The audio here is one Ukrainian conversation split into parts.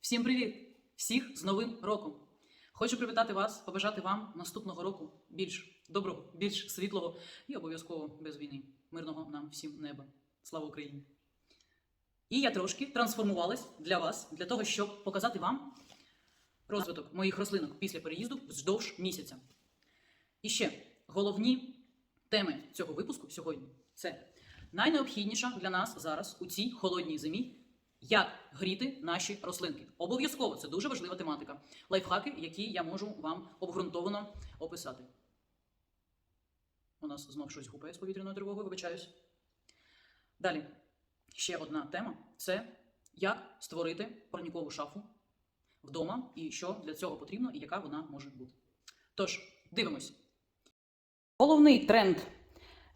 Всім привіт! Всіх з Новим роком! Хочу привітати вас, побажати вам наступного року більш доброго, більш світлого і обов'язково без війни. Мирного нам всім неба. Слава Україні! І я трошки трансформувалась для вас, для того, щоб показати вам розвиток моїх рослинок після переїзду вздовж місяця. І ще головні теми цього випуску сьогодні це найнеобхідніша для нас зараз у цій холодній зимі як гріти наші рослинки. Обов'язково це дуже важлива тематика. Лайфхаки, які я можу вам обґрунтовано описати. У нас знов щось гупає з повітряною тривогою, вибачаюсь. Далі, ще одна тема це як створити парнікову шафу вдома і що для цього потрібно, і яка вона може бути. Тож, дивимось. Головний тренд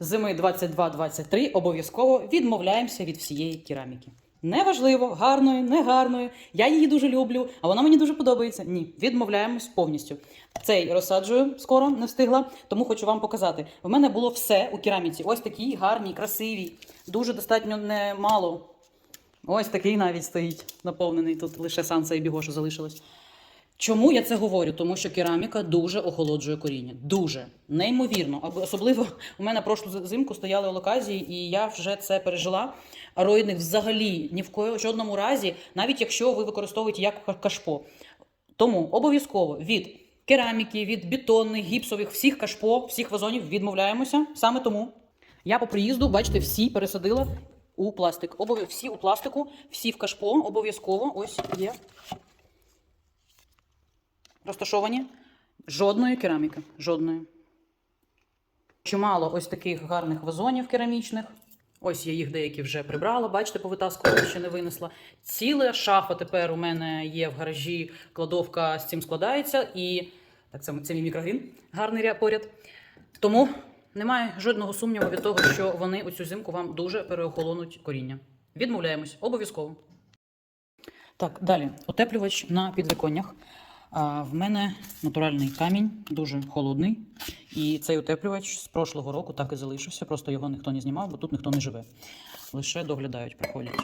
зими 22-23 обов'язково відмовляємося від всієї кераміки. Неважливо, гарною, негарною. Я її дуже люблю, а вона мені дуже подобається. Ні, відмовляємось повністю. Цей розсаджую скоро, не встигла, тому хочу вам показати. В мене було все у кераміці. Ось такий гарний, красивий, дуже достатньо немало. Ось такий навіть стоїть наповнений. Тут лише санса і бігоша залишилось. Чому я це говорю? Тому що кераміка дуже охолоджує коріння. Дуже неймовірно. Особливо у мене прошлу зимку стояли локазії, і я вже це пережила. А роїдних взагалі ні в кої жодному разі, навіть якщо ви використовуєте як кашпо. Тому обов'язково від кераміки, від бетонних, гіпсових, всіх кашпо, всіх вазонів відмовляємося. Саме тому я по приїзду, бачите, всі пересадила у пластик. Обов'я- всі у пластику, всі в кашпо, обов'язково. Ось є розташовані. Жодної кераміки. Жодної. Чимало ось таких гарних вазонів керамічних. Ось я їх деякі вже прибрала, бачите, повитаскувала, ще не винесла. Ціла шафа тепер у мене є в гаражі, кладовка з цим складається. І так, це, це мій мікрогрін, гарний ряд поряд. Тому немає жодного сумніву від того, що вони у цю зимку вам дуже переохолонуть коріння. Відмовляємось, обов'язково. Так, далі. Утеплювач на підвіконнях. А, в мене натуральний камінь, дуже холодний. І цей утеплювач з прошлого року так і залишився. Просто його ніхто не знімав, бо тут ніхто не живе. Лише доглядають, приходять.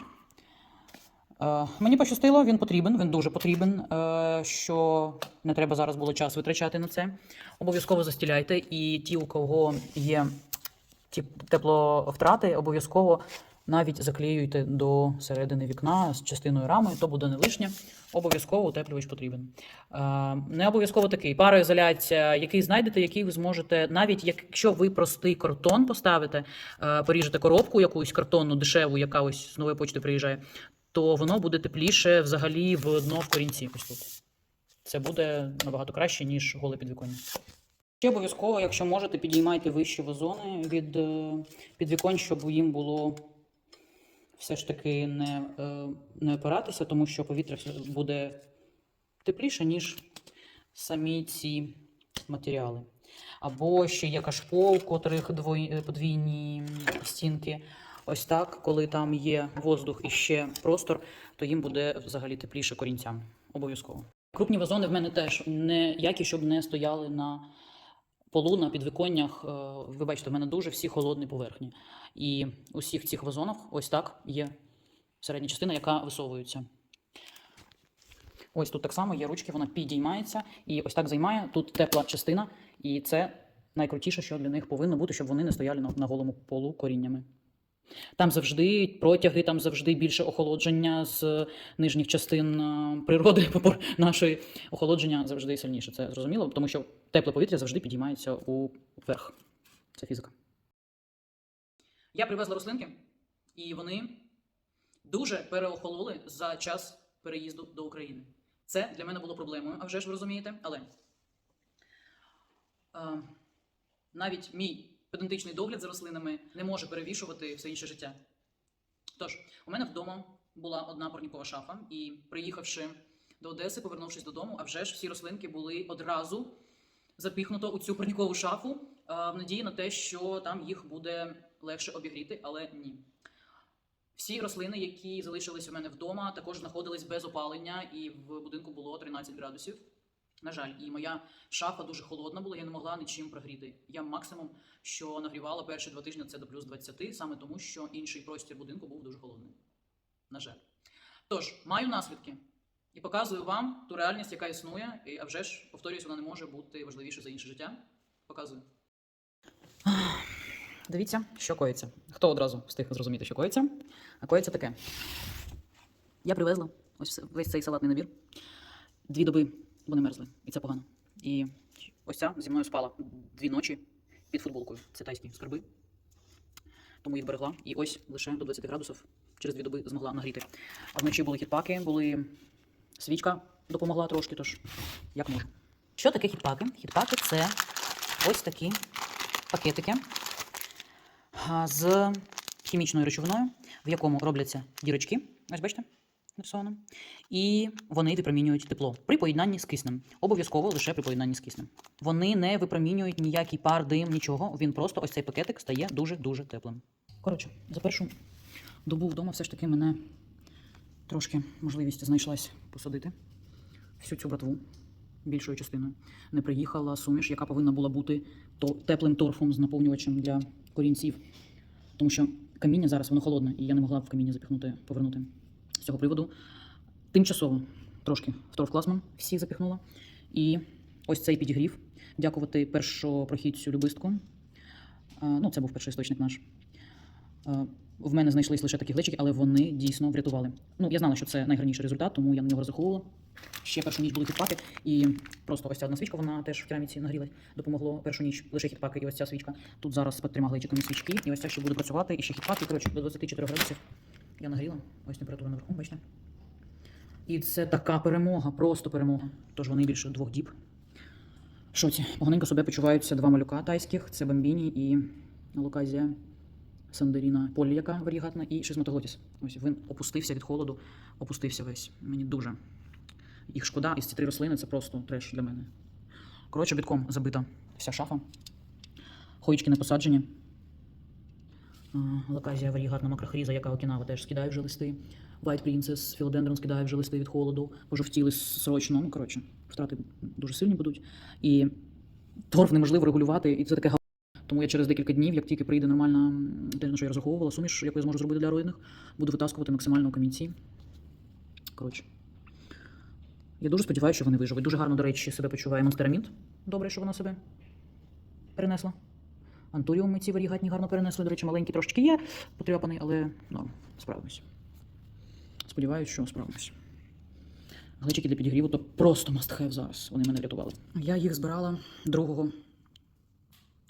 Е, мені пощастило, він потрібен, він дуже потрібен. Е, що не треба зараз було час витрачати на це. Обов'язково застіляйте. І ті, у кого є ті тепловтрати, обов'язково навіть заклеюйте до середини вікна з частиною рами, то буде не лишнє. Обов'язково утеплювач потрібен. Е, Не обов'язково такий пароізоляція, який знайдете, який ви зможете, навіть якщо ви простий картон поставите, е, поріжете коробку якусь картонну, дешеву, яка ось з нової почти приїжджає, то воно буде тепліше взагалі в дно в корінці. Ось тут. Це буде набагато краще, ніж голе підвіконня. Ще обов'язково, якщо можете, підіймайте вищі вазони від е, підвіконь, щоб їм було все ж таки не, е, не опиратися, тому що повітря буде тепліше, ніж самі ці матеріали. Або ще є кашпо, у котрих двой- подвійні стінки. Ось так, коли там є воздух і ще простор, то їм буде взагалі тепліше корінцям. Обов'язково. Крупні вазони в мене теж ніякі, щоб не стояли на полу, на підвіконнях. Е, Ви бачите, в мене дуже всі холодні поверхні. І у всіх цих вазонах ось так є середня частина, яка висовується. Ось тут так само є ручки, вона підіймається і ось так займає. Тут тепла частина, і це найкрутіше, що для них повинно бути, щоб вони не стояли на голому полу коріннями. Там завжди протяги, там завжди більше охолодження з нижніх частин е, природи нашої. Охолодження завжди сильніше. Це зрозуміло, тому що тепле повітря завжди підіймається уверх. Це фізика. Я привезла рослинки, і вони дуже переохололи за час переїзду до України. Це для мене було проблемою, а вже ж ви розумієте. Але е, навіть мій педантичний догляд за рослинами не може перевішувати все інше життя. Тож, у мене вдома була одна парнікова шафа, і приїхавши до Одеси, повернувшись додому, а вже ж всі рослинки були одразу запіхнуто у цю парнікову шафу е, в надії на те, що там їх буде легше обігріти, але ні. Всі рослини, які залишились у мене вдома, також знаходились без опалення, і в будинку було 13 градусів. На жаль, і моя шафа дуже холодна була, я не могла нічим прогріти. Я максимум, що нагрівала перші два тижні, це до плюс 20, саме тому, що інший простір будинку був дуже холодний. На жаль. Тож, маю наслідки. і показую вам ту реальність, яка існує, і, а вже ж, повторюсь, вона не може бути важливіше за інше життя. Показую. Дивіться, що коїться. Хто одразу встиг зрозуміти, що коїться? А коїться таке. Я привезла ось весь цей салатний набір. Дві доби вони мерзли, і це погано. І ось ця зі мною спала дві ночі під футболкою. Це тайські скарби. Тому їх берегла. І ось лише до 20 градусів через дві доби змогла нагріти. А вночі були хітпаки, були свічка допомогла трошки, тож як можу. Що таке хітпаки? Хітпаки це ось такі пакетики з хімічною речовиною, в якому робляться дірочки. Ось бачите, написано. І вони випромінюють тепло при поєднанні з киснем. Обов'язково лише при поєднанні з киснем. Вони не випромінюють ніякий пар, дим, нічого. Він просто ось цей пакетик стає дуже-дуже теплим. Коротше, за першу добу вдома все ж таки мене трошки можливість знайшлась посадити всю цю братву більшою частиною. Не приїхала суміш, яка повинна була бути теплим торфом з наповнювачем для корінців. Тому що каміння зараз воно холодне, і я не могла в каміння запіхнути, повернути цього приводу. Тимчасово трошки в торфкласман всі запіхнула. І ось цей підігрів. Дякувати першопрохідцю любистку. Ну, це був перший істочник наш. В мене знайшлись лише такі глечики, але вони дійсно врятували. Ну, я знала, що це найгарніший результат, тому я на нього розраховувала. Ще першу ніч були хітпаки, і просто ось ця одна свічка, вона теж в кераміці нагрілась. Допомогло першу ніч лише хітпаки, і ось ця свічка. Тут зараз під трьома глечиками свічки, і ось ця ще буде працювати, і ще хітпаки. Коротше, до 24 градусів я нагріла. Ось температура наверху, бачите. І це така перемога, просто перемога. Тож вони більше двох діб. Шоці. Поганенько себе почуваються два малюка тайських: це Бамбіні і Луказія Сандеріна Полі, яка варігатна, і Шизматоглотіс. Ось він опустився від холоду, опустився весь. Мені дуже. Їх шкода, і ці три рослини це просто треш для мене. Коротше, бітком забита вся шафа. Хоїчки не посаджені. Лаказія варігатна макрохріза, яка Окінава теж скидає вже листи. White Princess, Філодендрон скидає вже листи від холоду, пожовтіли срочно. Ну, коротше, втрати дуже сильні будуть. І торф неможливо регулювати, і це таке га. Тому я через декілька днів, як тільки прийде нормальна, те, на що я розраховувала, суміш, яку я зможу зробити для роїдних, буду витаскувати максимально у камінці. Коротше. Я дуже сподіваюся, що вони виживуть. Дуже гарно, до речі, себе почуває монстерамінт. Добре, що вона себе перенесла. Антуріум ми ці варігатні гарно перенесли. До речі, маленький трошечки є, потряпаний, але ну, справимось. Сподіваюся, що справимось. Глечики для підігріву то просто have зараз. Вони мене врятували. Я їх збирала 2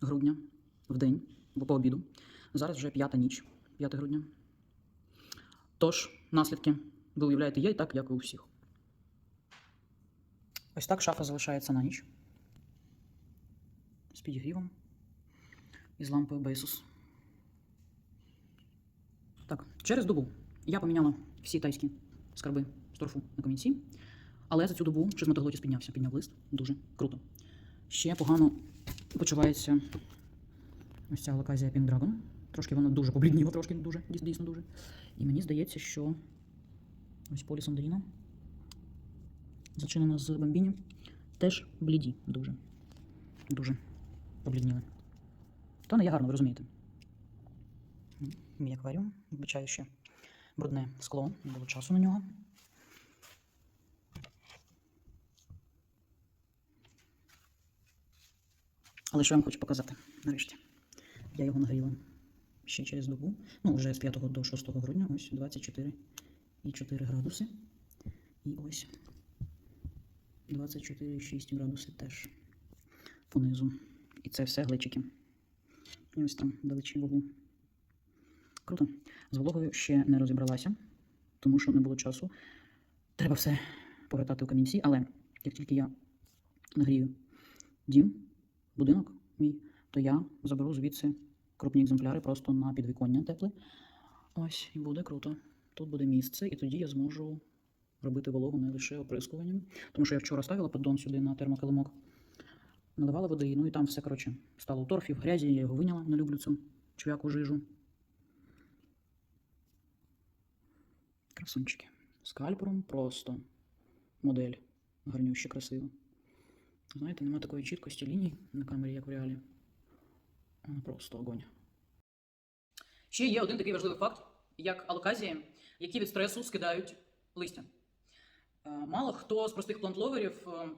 грудня в день, бо по обіду. Зараз вже п'ята ніч, 5 грудня. Тож, наслідки, ви уявляєте, є і так, як і у всіх. Ось так шафа залишається на ніч. З підігрівом і з лампою Бейсус. Так, через добу я поміняла всі тайські скарби з торфу на камінці, але за цю добу шизматоглотіс піднявся, підняв лист. Дуже круто. Ще погано почувається ось ця локазія Pink Dragon. Трошки вона дуже поблідніла, трошки дуже, дійс- дійсно дуже. І мені здається, що ось полі Сандаріна зачинена з бомбіні, теж бліді дуже. Дуже. То не є гарно, ви розумієте. Мій акваріум. Вибачаю ще брудне скло, не було часу на нього. Але що я вам хочу показати нарешті. Я його нагріла ще через добу. Ну, вже з 5 до 6 грудня, ось 24 і 4 градуси. І ось 24,6 градуси теж понизу. І це все глечики. Ось там далечі вогу. Круто. З вологою ще не розібралася, тому що не було часу. Треба все повертати у камінці, але як тільки я нагрію дім, будинок мій, то я заберу звідси крупні екземпляри просто на підвіконня тепле. Ось, і буде круто. Тут буде місце, і тоді я зможу робити вологу не лише оприскуванням. Тому що я вчора ставила поддон сюди на термокилимок, наливала води, ну і там все, коротше, стало у торфі, в грязі, я його виняла, не люблю цю чвяку жижу. Красунчики. Скальпером просто модель. Гарнюще, красиво. Знаєте, нема такої чіткості ліній на камері, як в реалі. Просто огонь. Ще є один такий важливий факт, як алоказії, які від стресу скидають листя. Е, Мало хто з простих плантловерів, е,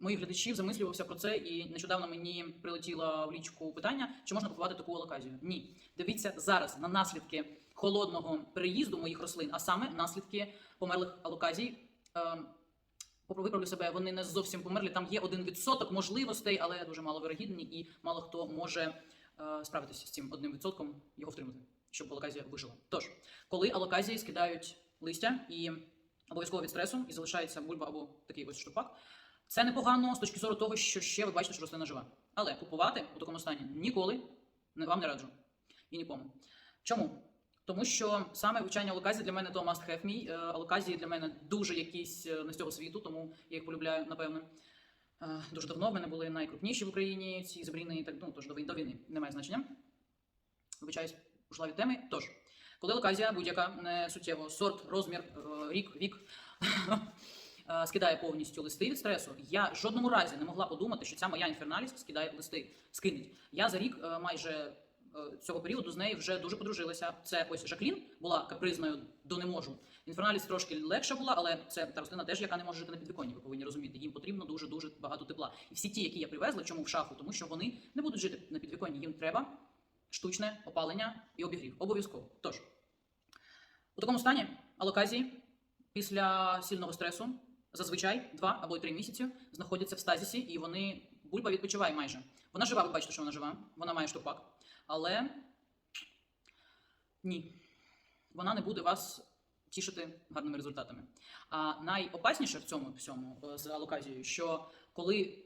моїх глядачів, замислювався про це, і нещодавно мені прилетіло в лічку питання, чи можна купувати таку алоказію. Ні. Дивіться зараз на наслідки холодного переїзду моїх рослин, а саме наслідки померлих алоказій. Е, попро- Виправлю себе, вони не зовсім померлі. Там є один відсоток можливостей, але дуже мало вирогідні, і мало хто може е, справитися з цим одним відсотком, його втримати, щоб алоказія вижила. Тож, коли алоказії скидають листя і обов'язково від стресу, і залишається бульба або такий ось штурпак, це непогано з точки зору того, що ще ви бачите, що рослина жива. Але купувати у такому стані ніколи вам не раджу. І нікому. Чому? Тому що саме вивчання алоказії для мене то must have. Е, Алоказії для мене дуже якісь е, не з цього світу, тому я їх полюбляю, напевне. Е, Дуже давно в мене були найкрупніші в Україні ці забріни, так ну тож до війни, немає значення. Вибачаюсь, ушла від теми. Тож, коли локазія будь-яка не суттєво, сорт, розмір, е, рік, вік е, скидає повністю листи від стресу, я в жодному разі не могла подумати, що ця моя інферналіс скидає листи, скинеть. Я за рік е, майже е, цього періоду з нею вже дуже подружилася. Це ось Жаклін була капризною до не можу. Інферналіс трошки легша була, але це та рослина теж, яка не може жити на підвіконні. Ви повинні розуміти. Їм потрібно дуже дуже багато тепла. І всі ті, які я привезла, чому в шафу, тому що вони не будуть жити на підвіконні. Їм треба штучне опалення і обігрів. Обов'язково. Тож у такому стані алоказії після сильного стресу зазвичай два або три місяці знаходяться в стазісі, і вони бульба відпочиває майже. Вона жива, ви бачите, що вона жива, вона має штурпак. Але ні, вона не буде вас тішити гарними результатами. А найопасніше в цьому всьому е, з алоказією, що коли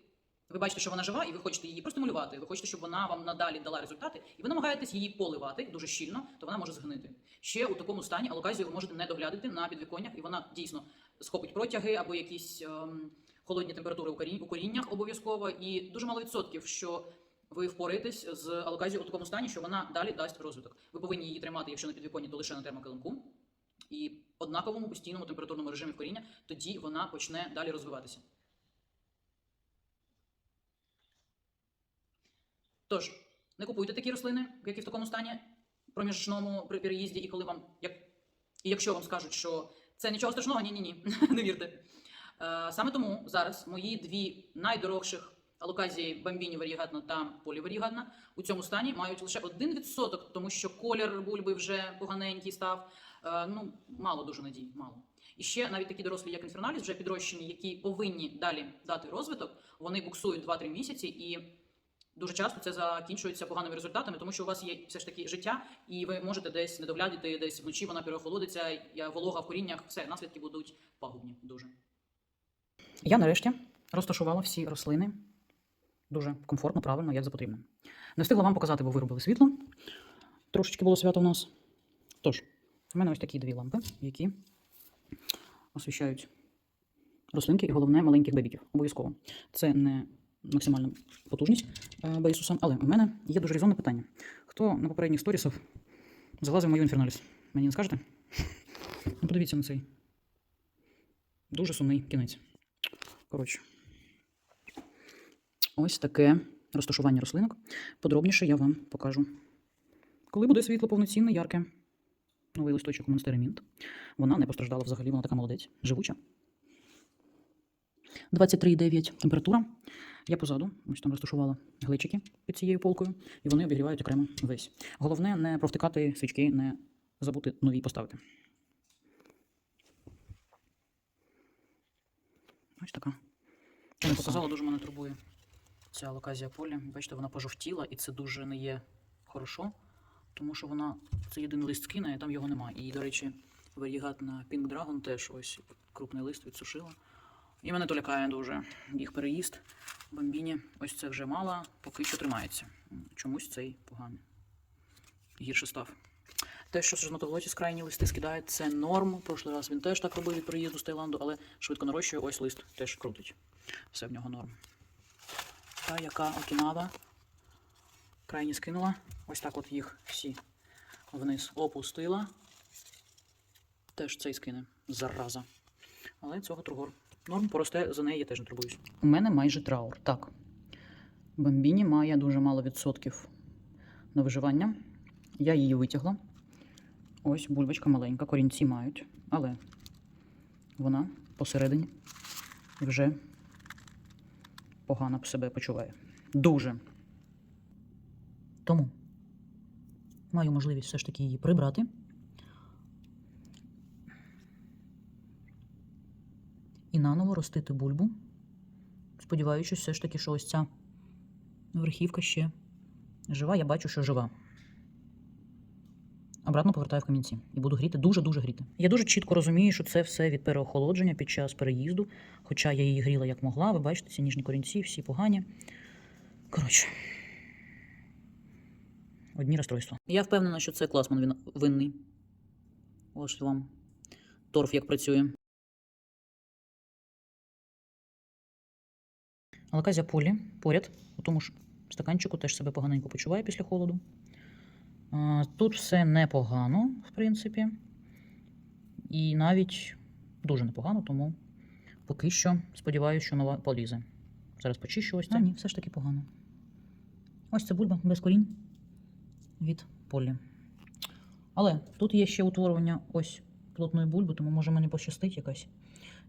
ви бачите, що вона жива, і ви хочете її простимулювати, ви хочете, щоб вона вам надалі дала результати, і ви намагаєтесь її поливати дуже щільно, то вона може згнити. Ще у такому стані алоказію ви можете не доглядати на підвіконнях, і вона дійсно схопить протяги або якісь ем, холодні температури у коріннях обов'язково. І дуже мало відсотків, що ви впораєтесь з алоказією у такому стані, що вона далі дасть розвиток. Ви повинні її тримати, якщо на підвіконні, то лише на термокилимку. І однаковому постійному температурному режимі в коріння, тоді вона почне далі розвиватися. Тож, не купуйте такі рослини, які в такому стані проміжному при переїзді, і коли вам, як, і якщо вам скажуть, що це нічого страшного, ні, ні, ні, не вірте. Е, саме тому зараз мої дві найдорогших алоказії бамбіні варігатна та поліварігатна у цьому стані мають лише 1%, тому що колір бульби вже поганенький став. Е, ну, мало дуже надій, мало. І ще навіть такі дорослі, як інферналіс, вже підрощені, які повинні далі дати розвиток, вони буксують 2-3 місяці і. Дуже часто це закінчується поганими результатами, тому що у вас є все ж таки життя, і ви можете десь не доглядати, десь вночі вона переохолодиться, я волога в коріннях, все, наслідки будуть пагубні дуже. Я нарешті розташувала всі рослини дуже комфортно, правильно, як за потрібним. Не встигла вам показати, бо виробили світло. Трошечки було свято у нас. Тож, у мене ось такі дві лампи, які освіщають рослинки і головне маленьких бебіків. Обов'язково. Це не максимальна потужність Бейсуса, але у мене є дуже різонне питання. Хто на попередніх сторісах залазив мою інферналіс? Мені не скажете? Ну, подивіться на цей. Дуже сумний кінець. Коротше. Ось таке розташування рослинок. Подробніше я вам покажу. Коли буде світло повноцінне, ярке, новий листочок у монастирі Мінт. Вона не постраждала взагалі, вона така молодець, живуча. 23,9 температура. Я позаду, ось там розташувала глечики під цією полкою, і вони обігрівають окремо весь. Головне не провтикати свічки, не забути нові поставити. Ось така. Я не показала, дуже мене турбує ця локазія поля. Бачите, вона пожовтіла, і це дуже не є хорошо, тому що вона це єдиний лист скине, і там його немає. І, до речі, варігатна Pink Dragon теж ось крупний лист відсушила. І мене то лякає дуже їх переїзд. Бомбіні, ось це вже мало, поки що тримається. Чомусь цей поганий. Гірше став. Те, що з крайні листи скидає, це норм. Прошлий раз він теж так робив від приїзду з Таїланду, але швидко нарощує, ось лист теж крутить. Все в нього норм. Та, яка Окінава крайні скинула. Ось так от їх всі вниз опустила. Теж цей скине. Зараза. Але цього тургор. Норм поросте, за неї я теж не турбуюсь. У мене майже траур. Так. Бомбіні має дуже мало відсотків на виживання. Я її витягла. Ось бульбочка маленька, корінці мають. Але вона посередині вже погано себе почуває. Дуже. Тому маю можливість все ж таки її прибрати. Наново ростити бульбу. Сподіваючись, все ж таки, що ось ця верхівка ще жива. Я бачу, що жива. Обратно повертаю в камінці і буду гріти, дуже-дуже гріти. Я дуже чітко розумію, що це все від переохолодження під час переїзду. Хоча я її гріла як могла. Ви бачите, ці ніжні корінці, всі погані. Коротше. Одні розстройства. Я впевнена, що це класман він винний. Ось вам торф як працює. Алаказія полі поряд, у тому ж стаканчику теж себе поганенько почуває після холоду. Тут все непогано, в принципі. І навіть дуже непогано, тому поки що сподіваюся, що нова полізе. Зараз почищу ось це. А, ні, все ж таки погано. Ось це бульба без корінь від полі. Але тут є ще утворення ось плотної бульби, тому може мені пощастить якась.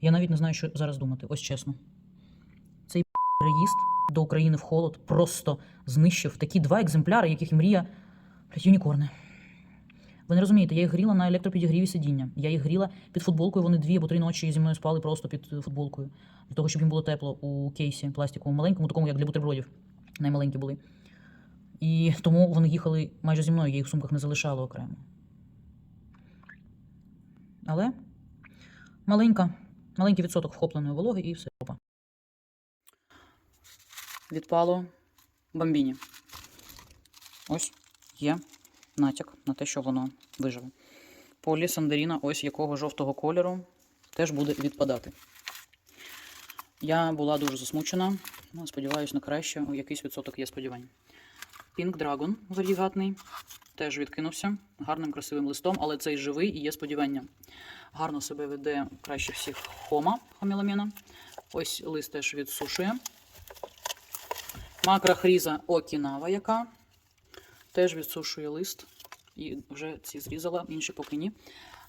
Я навіть не знаю, що зараз думати, ось чесно. Цей переїзд до України в холод просто знищив такі два екземпляри, яких мрія юнікорни. Ви не розумієте, я їх гріла на електропідігріві сидіння. Я їх гріла під футболкою, вони дві або три ночі зі мною спали просто під футболкою. Для того, щоб їм було тепло у кейсі пластиковому маленькому, такому, як для бутербродів. Наймаленькі були. І тому вони їхали майже зі мною, я їх в сумках не залишала окремо. Але маленька, маленький відсоток вхопленої вологи і все. Відпало бомбіні. Ось є натяк на те, що воно виживе. Полі Сандеріна, ось якого жовтого кольору, теж буде відпадати. Я була дуже засмучена. Ну, сподіваюся на краще, у якийсь відсоток є сподівань. Pink Dragon варігатний, теж відкинувся гарним красивим листом, але цей живий і є сподівання. Гарно себе веде краще всіх хома хоміламена. Ось лист теж відсушує. Макрохріза Окінава, яка теж відсушує лист. І вже ці зрізала, інші поки ні.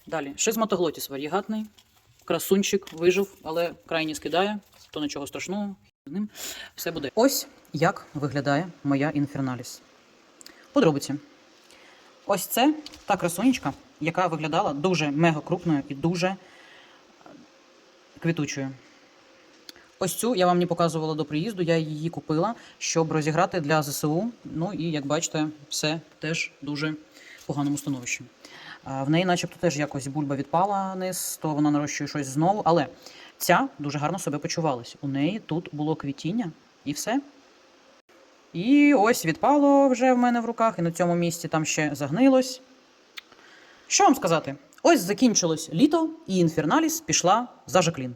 Далі, шизматоглотіс варігатний. Красунчик вижив, але крайні скидає, то нічого страшного. Ним все буде. Ось як виглядає моя інферналіс. Подробиці. Ось це та красунечка, яка виглядала дуже мега крупною і дуже квітучою. Ось цю я вам не показувала до приїзду, я її купила, щоб розіграти для ЗСУ. Ну і як бачите, все теж дуже поганому становищі. В неї, начебто, теж якось бульба відпала низ, то вона нарощує щось знову. Але ця дуже гарно себе почувалась. У неї тут було квітіння і все. І ось відпало вже в мене в руках, і на цьому місці там ще загнилось. Що вам сказати? Ось закінчилось літо, і інферналіс пішла за Жаклін.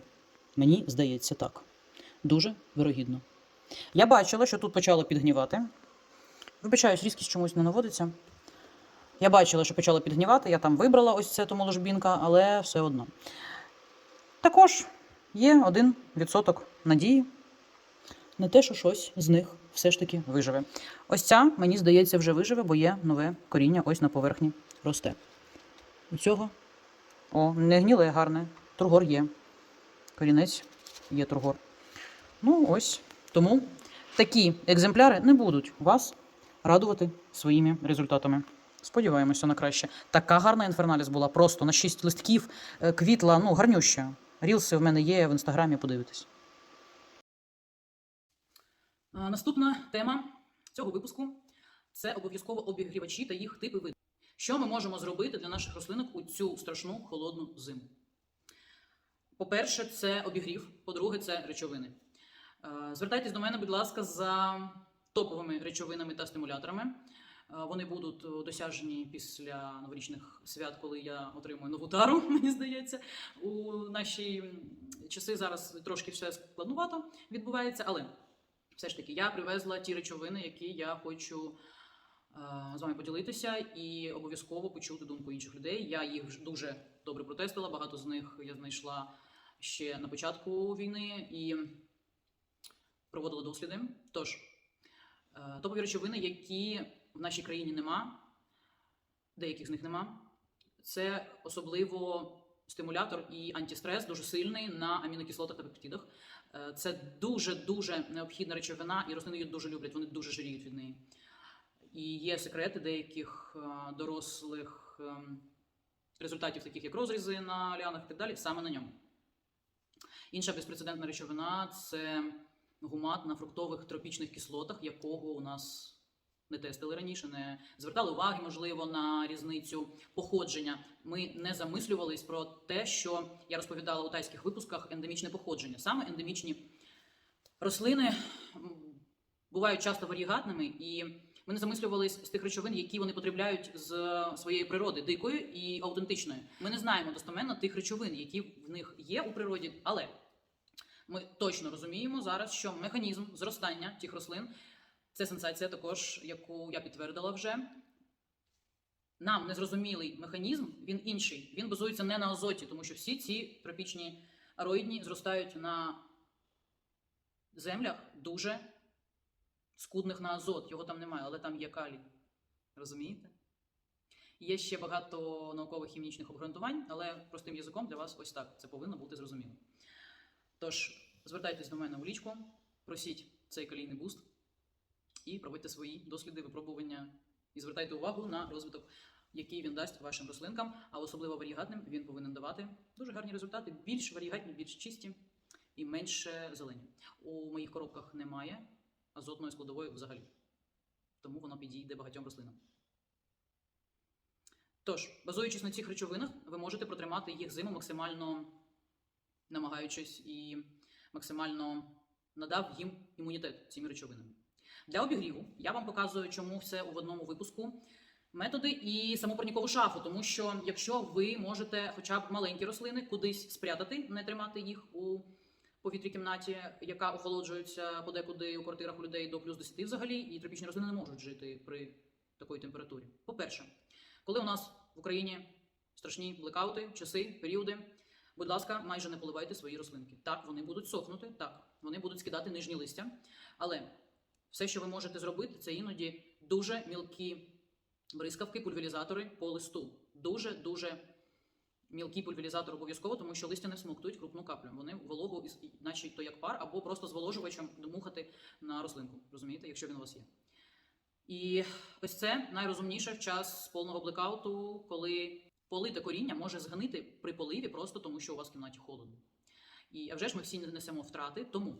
Мені здається так. Дуже вирогідно. Я бачила, що тут почало підгнівати. Вибачаюсь, різкість чомусь не наводиться. Я бачила, що почало підгнівати, я там вибрала ось це тому ложбінка, але все одно. Також є один відсоток надії на те, що щось з них все ж таки виживе. Ось ця, мені здається, вже виживе, бо є нове коріння ось на поверхні росте. У цього о, не гніле гарне. Тургор є. Корінець є тургор. Ну, ось. Тому такі екземпляри не будуть вас радувати своїми результатами. Сподіваємося на краще. Така гарна інферналіс була просто на 6 листків е, квітла, ну, гарнюща. Рілси в мене є в інстаграмі, подивитесь. Наступна тема цього випуску це обов'язково обігрівачі та їх типи виду. Що ми можемо зробити для наших рослинок у цю страшну холодну зиму? По-перше, це обігрів, по-друге, це речовини. Е, Звертайтесь до мене, будь ласка, за топовими речовинами та стимуляторами. Е, Вони будуть е, досяжні після новорічних свят, коли я отримую нову тару, мені здається. У наші часи зараз трошки все складнувато відбувається, але все ж таки я привезла ті речовини, які я хочу з вами поділитися, і обов'язково почути думку інших людей. Я їх дуже добре протестила. Багато з них я знайшла ще на початку війни і проводила досліди. Тож, е, топові речовини, які в нашій країні нема, деяких з них нема. Це особливо стимулятор і антистрес дуже сильний на амінокислотах та пептидах. Е, Це дуже дуже необхідна речовина, і рослини її дуже люблять. Вони дуже жиріють від неї. І є секрети деяких е, дорослих результатів, таких як розрізи на ліанах і так далі, саме на ньому. Інша безпрецедентна речовина це гумат на фруктових тропічних кислотах, якого у нас не тестили раніше, не звертали уваги, можливо, на різницю походження. Ми не замислювались про те, що я розповідала у тайських випусках ендемічне походження. Саме ендемічні рослини бувають часто варігатними, і ми не замислювались з тих речовин, які вони потребляють з своєї природи, дикої і аутентичної. Ми не знаємо достоменно тих речовин, які в них є у природі, але ми точно розуміємо зараз, що механізм зростання тих рослин це сенсація, також яку я підтвердила вже. Нам незрозумілий механізм, він інший. Він базується не на азоті, тому що всі ці тропічні ароїдні зростають на землях дуже скудних на азот. Його там немає, але там є калій. Розумієте? Є ще багато наукових хімічних обґрунтувань, але простим язиком для вас ось так. Це повинно бути зрозуміло. Тож, звертайтесь до мене у лічку, просіть цей калійний буст і проводьте свої досліди, випробування і звертайте увагу на розвиток, який він дасть вашим рослинкам, а особливо варігатним він повинен давати дуже гарні результати, більш варігатні, більш чисті і менше зелені. У моїх коробках немає азотної складової взагалі, тому воно підійде багатьом рослинам. Тож, базуючись на цих речовинах, ви можете протримати їх зиму максимально намагаючись і максимально надав їм імунітет цими речовинами. Для обігріву я вам показую, чому все у одному випуску. Методи і саму парнікову шафу, тому що якщо ви можете хоча б маленькі рослини кудись спрятати, не тримати їх у повітрі кімнаті, яка охолоджується подекуди у квартирах у людей до плюс 10 взагалі, і тропічні рослини не можуть жити при такої температурі. По-перше, коли у нас в Україні страшні блекаути, часи, періоди, будь ласка, майже не поливайте свої рослинки. Так, вони будуть сохнути, так, вони будуть скидати нижні листя, але все, що ви можете зробити, це іноді дуже мілкі бризкавки, пульверізатори по листу. Дуже дуже мілкі пульверізатори обов'язково, тому що листя не всмоктують крупну каплю. Вони вологу, наче то як пар, або просто зволожувачем дмухати на рослинку. Розумієте, якщо він у вас є. І ось це найрозумніше в час повного блекауту, коли полите коріння може згнити при поливі просто тому, що у вас в кімнаті холодно. І а вже ж ми всі несемо втрати, тому